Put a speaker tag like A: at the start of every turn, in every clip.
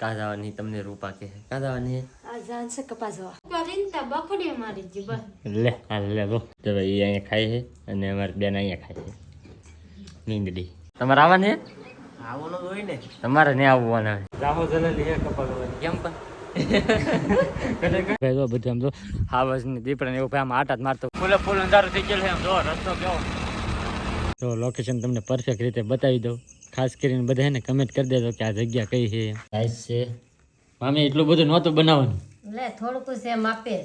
A: કાં જવાની તમને રૂપા કે કાદાવાની? જવાની
B: આ જાન છે કપાસ જોવા
C: કરીને બકડી મારી જી બસ.
A: લે આ લે બો. તો ભાઈ એ અહીંયા ખાય છે અને અમારી બેન અહીંયા ખાય છે. નીંદડી. તમારે આવવાની હે
D: આવવાનું હોય ને.
A: તમારે ને આવવાના જાહો જલેલી હે કપાળવાની કેમ પણ? ભાઈ જો બધું આમ જો હાવસ ને દીપડા એવું ભાઈ આમ આટા જ મારતો. ફૂલે ફૂલ અંધારું થઈ ગયેલું છે આમ જો રસ્તો કેવો. તો લોકેશન તમને પરફેક્ટ રીતે બતાવી દઉં. ખાસ કરીને બધા એને કમેન્ટ કરી દેજો કે આ જગ્યા કઈ છે. સાઈઝ છે. મામી એટલું બધું નહોતું બનાવવાનું.
C: લે થોડુંક છે માપે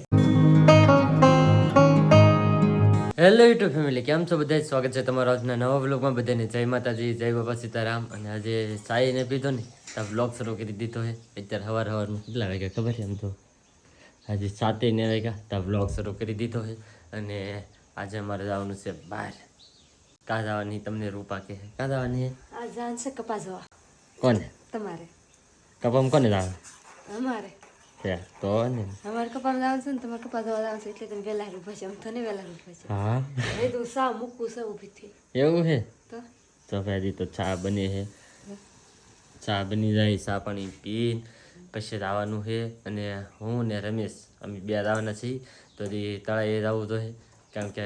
A: હેલો યુટ્યુબ ફેમિલી કેમ છો બધા સ્વાગત છે તમારા આજના નવા વ્લોગમાં બધાને જય માતાજી જય બાપા સીતારામ. અને આજે સાઈને પીધો ને તો વ્લોગ શરૂ કરી દીધો છે. અત્યારે સવાર સવારમાં કેટલા વાગ્યા ખબર છે એમ તો? આજે સાતે ને વાગ્યા તો વ્લોગ શરૂ કરી દીધો છે. અને આજે અમારે જવાનું છે બહાર. કાં જવાની તમને રૂપા કહે કાં જવાની
B: આ જાન છે કપાસ જવા
A: કોને?
B: તમારે.
A: કપામાં કોને જવાનું
B: અમારે.
A: છે તો ને.
B: અમારે કપામાં જવાનું છે ને તમારે કપાસ જવા જવાનું છે એટલે તમે વહેલા રૂપા છે આમ તો નહીં વહેલા રૂપા છે.
A: હા.
B: એ તો સા મૂકવું છે ઊભી થઈ.
A: એવું છે?
B: તો?
A: તો ભાઈ તો ચા બને છે. ચા બની જાય ચા પાણી પી પછી જવાનું છે અને હું ને રમેશ અમે બે જવાના છીએ. તો એ તળાએ જવું તો છે કારણ કે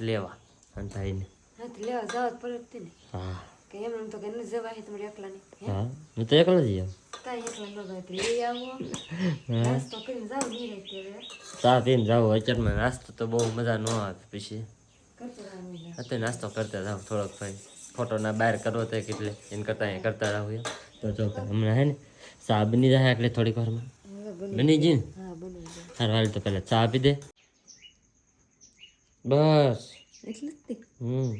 A: લેવા. અને
B: હા તો લેવા જવા જ પડે જ ને
A: હા
B: કે એમ એમ તો કે ન જવાય તમારે એકલા નહીં
A: હા હું તો એકલો જ જાઉં
B: કાંઈ એકલા ન જાય તો લઈ આવો નાસ્તો કરીને જાવ નહીં રહે ત્યારે
A: ચા પીને જાવ અત્યારમાં નાસ્તો તો બહુ મજા ન આવે પછી
B: કરતો રહેવાનું છે.
A: અત્યારે નાસ્તો કરતા જાવ થોડોક ભાઈ ફોટો ના બહાર કરવો તો કેટલે એને કરતા અહીંયા કરતા રહું એમ તો જો ભાઈ હમણાં હે ને ચા બની જાય એટલે થોડીક વારમાં
B: હવે બની
A: બની ગઈ ને
B: હા બની જાય
A: હારું હાલ તો પહેલા ચા આપી દે બસ
B: એટલે જ તે
A: હમ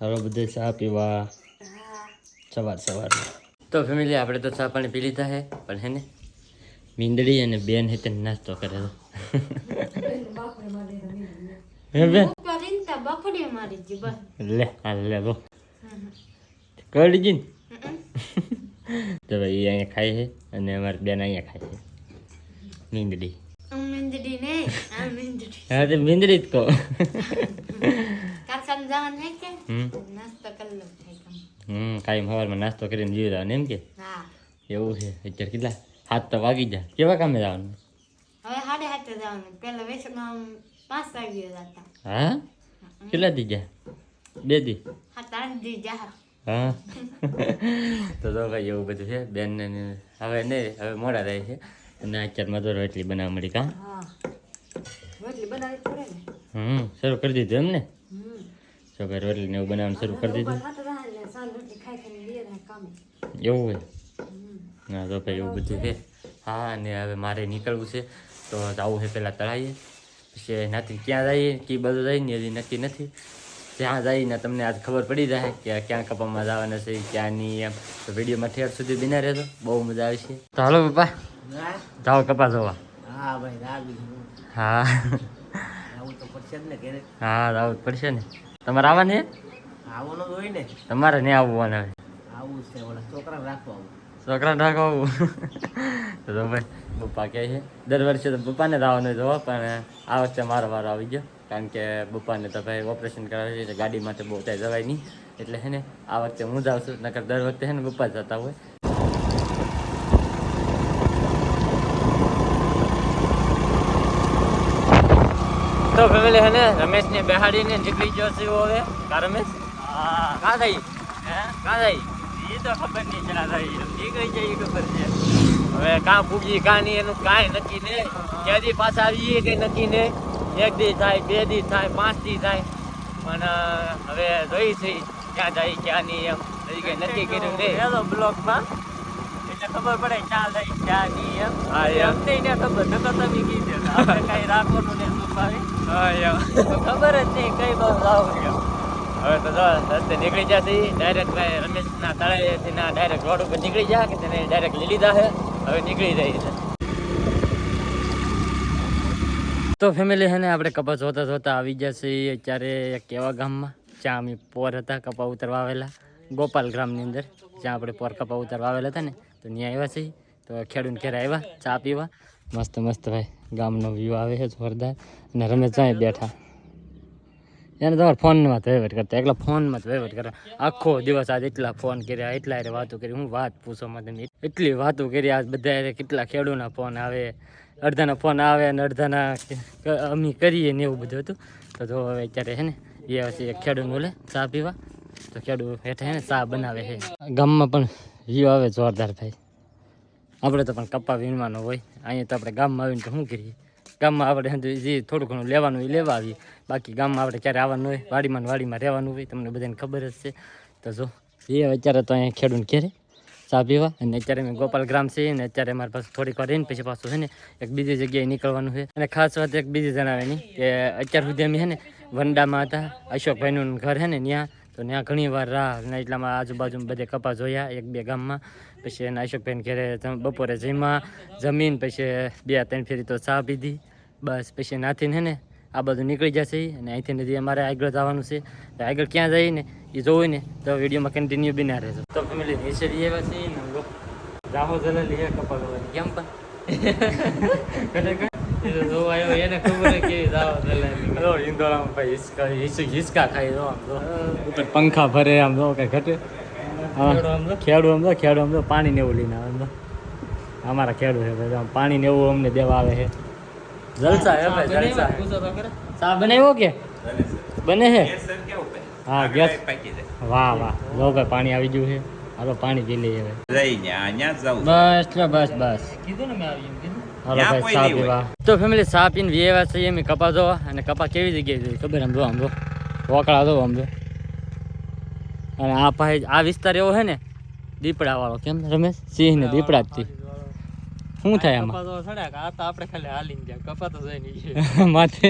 A: હાલો બધે ચા પીવા. સવાર સવાર. તો ફેમિલી આપણે તો ચા પાણી પી લીધા છે પણ હે ને મીંદડી અને બેન હે તેને નાસ્તો કરે છે. હે બેન?
C: તો બકડી મારી જી બસ.
A: લે હાલ લે બો કરી ને. તો ભાઈ અહીંયા ખાય છે અને અમારી બેન અહીંયા ખાય છે. મીંદડી. હા તો મીંદડી જ કહો.
C: જવાનું હે કે નાસ્તો કરી કામ
A: હમ કાયમ સવારમાં નાસ્તો કરીને જીવી જવાનું એમ કે
C: હા
A: એવું છે અત્યારે કેટલા હાથ તો વાગી જાય કેવા કામે જવાનું
C: હવે સાડે હાથે જવાનું પેલા વેસમાં પાંચ વાગ્યે જતા
A: હા કેટલા દી જાય બે દી
C: જા
A: હા તો તો ભાઈ એવું બધું છે બેન ને હવે નહીં હવે મોડા થાય છે અને અત્યારમાં તો રોટલી બનાવવા મળી કાં
B: રોટલી બનાવવી પડે ને
A: હમ શરૂ કરી દીધું એમ ને તો રોટલી ને એવું બનાવવાનું શરૂ કરી દીધું. એવું હોય? ના તો ભાઈ એવું બધું છે. હા અને હવે મારે નીકળવું છે. તો જવું છે પહેલાં તળાઈએ. પછી એનાથી ક્યાં જઈએ કે બધું જઈને હજી નક્કી નથી. ત્યાં જઈને તમને આજ ખબર પડી જાય કે ક્યાં કપામાં જવાના છે ક્યાં નહીં એમ. તો વિડીયોમાં ઠેર સુધી બિના રહેતો બહુ મજા આવશે તો હાલો પપ્પા. જાઓ કપા જોવા.
D: હા ભાઈ
A: હા.
D: આવું પડશે ને
A: હા જવું પડશે ને. તમારે આવવાનું છે?
D: આવવાનું હોય ને.
A: તમારે નહીં આવવાનું હવે.
D: આવું છે ઓલા છોકરા રાખવા આવું.
A: છોકરા રાખવા આવું. તો ભાઈ પપ્પા કહે છે દર વર્ષે તો પપ્પાને જ આવવાનું જોવો પણ આ વખતે મારો વારો આવી ગયો. કારણ કે પપ્પાને તો ભાઈ ઓપરેશન કરાવે છે ગાડીમાં તો બહુ ત્યાં જવાય નહીં. એટલે હે ને આ વખતે હું જાઉં છું નકર દર વખતે હે ને પપ્પા જતા હોય. તો ફેમિલી હે ને રમેશને બેહાડીને નીકળી ગયો છે હવે. કા રમેશ? હા. કાં થઈ? હે? કાં થઈ? એ તો ખબર નહીં ચલા થઈ. નીકળી જાય ખબર છે. હવે કાં પૂગી કાં નહીં એનું કાંઈ નક્કી નહીં ક્યાંથી પાછા આવીએ કંઈ નક્કી નહીં એક દી થાય બે દી થાય પાંચ દી થાય. પણ હવે જોઈ છે ક્યાં જાય ક્યાં નહીં એમ. હજી કંઈ નક્કી કર્યું નહીં હેલો બ્લોકમાં એટલે ખબર પડે ક્યાં જાય ક્યાં નહીં એમ. હા એમ નહીં ને ખબર નકર તમે કીધું. આપણે કાંઈ રાખવાનું ને સુપારી હા એમ. ખબર જ નહીં કઈ બહુ જાવ હવે તો જો રસ્તે નીકળી જશે ડાયરેક્ટ રમેશના તળાવેથી ના ડાયરેક્ટ રોડ ઉપર નીકળી જાય કે તેને ડાયરેક્ટ લીધા છે હવે નીકળી જાય છે. તો ફેમિલી છે ને આપણે કપા જોતા જોતા આવી જશે અત્યારે એક એવા ગામમાં જ્યાં અમે પોર હતા કપા ઉતરવા આવેલા ગોપાલ ગ્રામની અંદર જ્યાં આપણે પોર કપા ઉતરવા આવેલા હતા ને તો ત્યાં આવ્યા છીએ. તો ખેડૂત ઘેર આવ્યા ચા પીવા. મસ્ત મસ્ત ભાઈ. ગામનો વ્યૂ આવે છે જોરદાર. અને રમેશ જાય બેઠા. એને તમારે ફોનમાં જ વહીવટ કરતા. એકલા ફોનમાં જ વહીવટ કરે. આખો દિવસ આજ એટલા ફોન કર્યા, એટલા હારે વાતો કરી. હું વાત પૂછો માં તમે એટલી વાતો કરી આજ બધા કેટલા ખેડૂના ફોન આવે. અડધાના ફોન આવે અને અડધાના અમે કરીએ ને એવું બધું હતું. તો જો હવે અત્યારે છે ને, એ પછી ખેડૂત બોલે, ચા પીવા? તો ખેડૂત હેઠે છે ને ચા બનાવે છે ગામમાં પણ વ્યૂ આવે જોરદાર ભાઈ. આપણે તો પણ કપા વીણવાનો હોય. અહીંયા તો આપણે ગામમાં આવીને તો શું કરીએ? ગામમાં આપણે જે થોડું ઘણું લેવાનું હોય લેવા આવીએ. બાકી ગામમાં આપણે ક્યારે આવવાનું હોય, વાડીમાં વાડીમાં રહેવાનું હોય, તમને બધાને ખબર જ છે. તો જો, એ અત્યારે તો અહીંયા ખેડૂત ઘેરે ચા પીવા. અને અત્યારે મેં ગોપાલ ગ્રામ છે ને અત્યારે મારી પાસે થોડીક વાર રહીને પછી પાછું છે ને એક બીજી જગ્યાએ નીકળવાનું છે. અને ખાસ વાત એક બીજી જણાવેની કે અત્યાર સુધી અમે છે ને વંડામાં હતા. અશોકભાઈનું ઘર છે ને ત્યાં. તો ત્યાં ઘણી વાર રાહ ને એટલામાં આજુબાજુ બધે કપા જોયા, એક બે ગામમાં. પછી એના અશોકભાઈને ઘરે બપોરે જમ્યા. જમીન પછી બે ત્રણ ફેરી તો ચા પીધી. બસ પછી નાથીને ને આ બધું નીકળી જશે અને અહીંથી નદી અમારે આગળ જવાનું છે. તો આગળ ક્યાં જઈએ ને એ જોવું ને તો વિડીયોમાં કન્ટિન્યુ બિના રહેજો. તો ફેમિલી નીચેડી એવા છે ને ગો રાહો જલેલી હે કપા કેમ પણ? તો જોવા આવ્યો એને ખબર કેવી જો ઇન્દોરામાં ભાઈ હિસકા હિસ- હિસકા ખાઈ જો આમ જો. ઉપર પંખા ભરે આમ જો ઘટે. ખેડૂ આમ જો? ખેડૂ આમ જો પાણી ને એવું લઈને આવે આમ અમારા ખેડૂ છે ભાઈ આમ પાણી ને એવું અમને દેવા આવે છે. જલસા હે ભાઈ જલસા. સા બનાવ્યો કે? બને છે? હા ગેસ. વાહ વાહ. જો ભાઈ પાણી આવી ગયું છે. હાલો પાણી પી લઈએ હવે.
E: જઈને
A: બસ બસ બસ. કીધું ને મેં આવી હાલો ભાઈ ચા પીવા. તો ફેમિલી ચા પીને વ્યવા છીએ અમે કપા જોવા. અને કપા કેવી જગ્યાએ જોઈએ ખબર આમ જો આમ જો વોકળા જો આમ જો. અને આ ભાઈ આ વિસ્તાર એવો છે ને દીપડા વાળો કેમ રમેશ? સિંહ ને દીપડા જ શું થાય આમાં? માથે.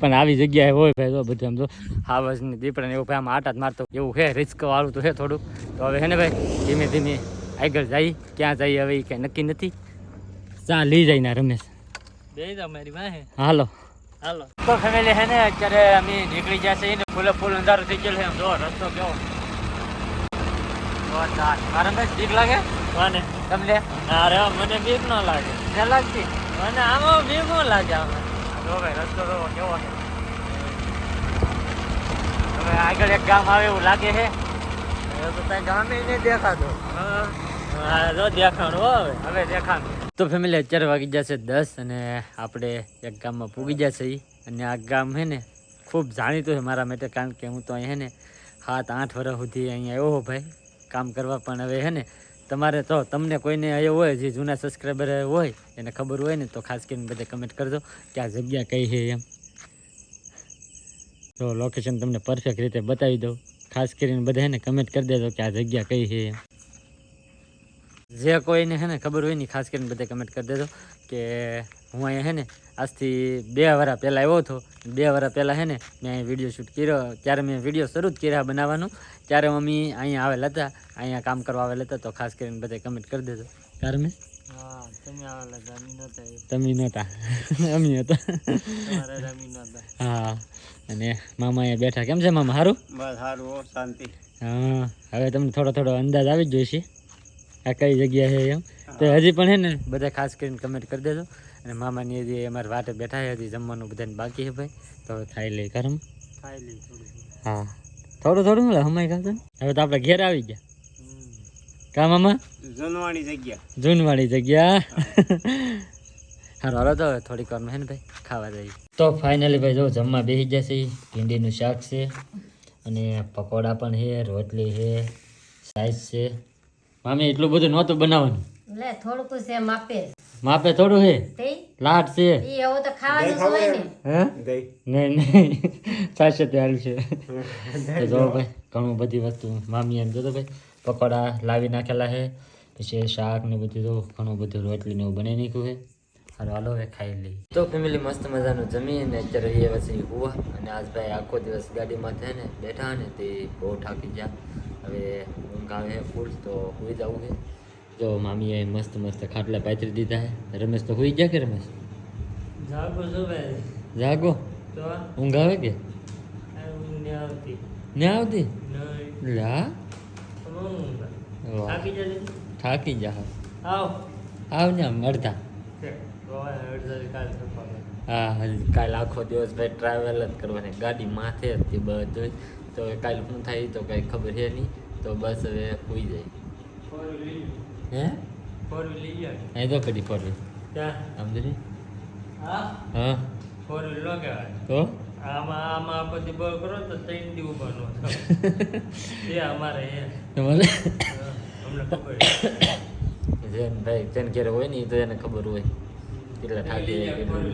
A: પણ આવી જગ્યાએ હોય ભાઈ જો બધું આમ જો. હાવસ ને દીપડા ને એવું ભાઈ આમ આટા જ મારતો. એવું છે રિસ્ક વાળું તો છે થોડું. તો હવે છે ને ભાઈ ધીમે ધીમે આગળ જઈ ક્યાં જઈએ હવે એ કઈ નક્કી નથી. ચા લઈ જાય ના રમેશ હાલો. હાલો. તો ફેમિલી હે ને અત્યારે અમે નીકળી છે ને ફૂલે ફૂલ અંધારો થઈ ગયેલું એમ જો રસ્તો કેવો. રમેશ બીક લાગે? મને તમને? અરે મને બીક ન લાગે. ન લાગતી મને આમાં બીક ન લાગે આમાં. જો ભાઈ રસ્તો તો કેવો છે. હવે આગળ એક ગામ આવે એવું લાગે છે. તો ત્યાં ગામે નહીં દેખાતો. હા. જો દેખાણું હવે. હવે દેખાણું. તો ફેમિલી અત્યારે વાગી જશે દસ અને આપણે એક ગામમાં પૂગી જશે. અને આ ગામ છે ને ખૂબ જાણીતું છે મારા માટે, કારણ કે હું તો અહીં હે ને સાત, આઠ વર્ષ સુધી અહીંયા આવ્યો ભાઈ, કામ કરવા પણ હવે હે ને. તમારે તો તમને કોઈને આવ્યો હોય, જે જૂના સબસ્ક્રાઈબર હોય, એને ખબર હોય ને, તો ખાસ કરીને બધે કમેન્ટ કરજો, કે આ જગ્યા કઈ છે એમ. તો લોકેશન તમને પરફેક્ટ રીતે બતાવી દઉં. ખાસ કરીને બધા એને કમેન્ટ કરી દેજો કે આ જગ્યા કઈ છે એમ. જે કોઈને હે ને ખબર હોય ને ખાસ કરીને બધે કમેન્ટ કરી દેજો કે હું અહીંયા હે ને આજથી બે વર્ષ પહેલાં આવ્યો હતો. બે વર્ષ પહેલાં હે ને મેં અહીં વીડિયો શૂટ કર્યો. ત્યારે મેં વીડિયો શરૂ જ કર્યા બનાવવાનું. ત્યારે મમ્મી અહીંયા આવેલા હતા. અહીંયા કામ કરવા આવેલા હતા. તો ખાસ કરીને બધા કમેન્ટ કરી દેજો. કારણ તમે નહોતા અમે હતા. હા. અને મામા અહીંયા બેઠા. કેમ છે મામા? સારું
E: બસ સારું શાંતિ.
A: હા. હવે તમને થોડો થોડો અંદાજ આવી જ જોઈશે. આ કઈ જગ્યા છે એમ? તો હજી પણ હે ને? બધા ખાસ કરીને કમેન્ટ કરી દેજો. અને મામાની હજી અમારે વાટે બેઠા છે હજી જમવાનું બધાને બાકી છે ભાઈ. તો હવે ખાઈ લઈ ગરમ હા. થોડું થોડું મળે હમાય ને? હવે તો આપણે ઘેર આવી ગયા. કા મામા?
E: જૂનવાણી જગ્યા.
A: જૂનવાણી જગ્યા. હારો હાલો તો હવે થોડીક વારમાં હે ને ભાઈ ખાવા જઈએ. તો ફાઇનલી ભાઈ જો જમવા બેસી જશે ભીંડીનું શાક છે. અને પકોડા પણ છે રોટલી છે સાઈઝ છે. મામી એટલું બધું નહોતું બનાવવાનું.
B: લે થોડુંક છે માપે.
A: માપે થોડું છે? લાટ છે.
B: ઈ હવે તો ખાવાનું હોય ને.
A: હે? નહીં નહીં. સાચે ત્યારે છે. તો જો ભાઈ ઘણું બધી વસ્તુ મામી એમ જોતો ભાઈ પકોડા લાવી નાખેલા છે. પછી શાક ને બધું તો ઘણું બધું રોટલી ને એવું બનાવી નાખ્યું છે. હાલો હાલો હવે ખાઈ લઈ તો ફેમિલી મસ્ત મજાનું જમી અને અત્યારે રહીએ પછી હુવા. અને આજ ભાઈ આખો દિવસ ગાડીમાં થઈને ને બેઠા ને તે બહુ થાકી ગયા. હવે ઊંઘ આવે છે ફૂલ તો સુઈ જવું છે. જો મામીએ મસ્ત મસ્ત ખાટલા પાથરી દીધા છે. રમેશ તો સુઈ ગયા કે રમેશ?
F: જાગો છો ભાઈ.
A: જાગો?
F: તો?
A: ઊંઘ આવે કે? ને આવતી. લા?
F: થાકી
A: જા.
F: આવ.
A: આવ ને અડધા. હા કાલ આખો દિવસ ભાઈ ટ્રાવેલ જ કરવાની. ગાડી માથે જ. તે બધું તો કાલ શું થાય તો કઈ ખબર છે નહીં. તો બસ હવે હોઈ જાય. હે?
F: ફોર વ્હીલ લઈ જાય
A: અહીં તો પડી ફોર
F: ક્યાં
A: સમજી
F: હા
A: હા?
F: ફોર વ્હીલ નો કહેવાય
A: તો?
F: આમાં આમાં પછી બોલ કરો તો ત્રણ દી એ અમારે એ
A: તમારે
F: અમને ખબર
A: જેન ભાઈ તેન ઘેર હોય ને તો એને ખબર હોય. કેટલા
F: થાકી વ્હીલ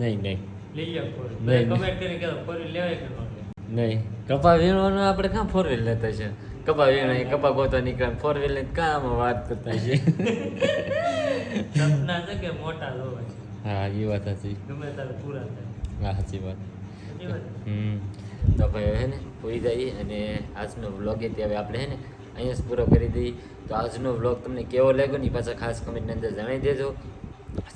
A: નહીં નહીં.
F: લઈ ફોર
A: નહીં,
F: વ્હીલ
A: નહીં.
F: કમેન્ટ કરીને ફોર વ્હીલ લેવાય કે ન લેવાય?
A: નહીં. કપા વીણવાનું આપણે કાં ફોર વ્હીલ લેતા છે. કપા વીણા અહીં કપા ગોતવા નીકળે ફોર વ્હીલ ને કાં આમાં વાત કરતા છે.
F: સપના છે કે મોટા જોવાય
A: હા એ વાત હતી
F: ગમે ત્યારે પૂરા થાય.
A: હા સાચી વાત? હમ. તો ભાઈ હે ને પૂરી જઈએ અને આજનો વ્લોગ એ હવે આપણે હે ને અહીંયા જ પૂરો કરી દઈએ. તો આજનો વ્લોગ તમને કેવો લાગ્યો ને પાછા ખાસ કમેન્ટની અંદર જણાવી દેજો.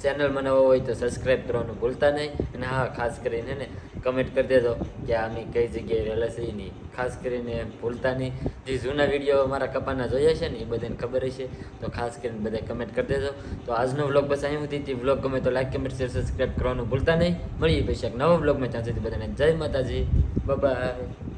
A: ચેનલ બનાવવો હોય તો સબસ્ક્રાઈબ કરવાનું ભૂલતા નહીં. અને હા ખાસ કરીને હે ને કમેન્ટ કરી દેજો કે અમે કઈ જગ્યાએ રહેલા છે એ નહીં. ખાસ કરીને ભૂલતા નહીં. જે જૂના વીડિયો મારા કપાના જોયા છે ને એ બધાને ખબર હશે. તો ખાસ કરીને બધા કમેન્ટ કરી દેજો. તો આજનો વ્લોગ બસ અહીં સુધી. વ્લોગ ગમે તો લાઈક કમેન્ટ શેર સબસ્ક્રાઈબ કરવાનું ભૂલતા નહીં. મળીએ પછી એક નવો વ્લોગમાં ત્યાં સુધી બધાને જય માતાજી. બાય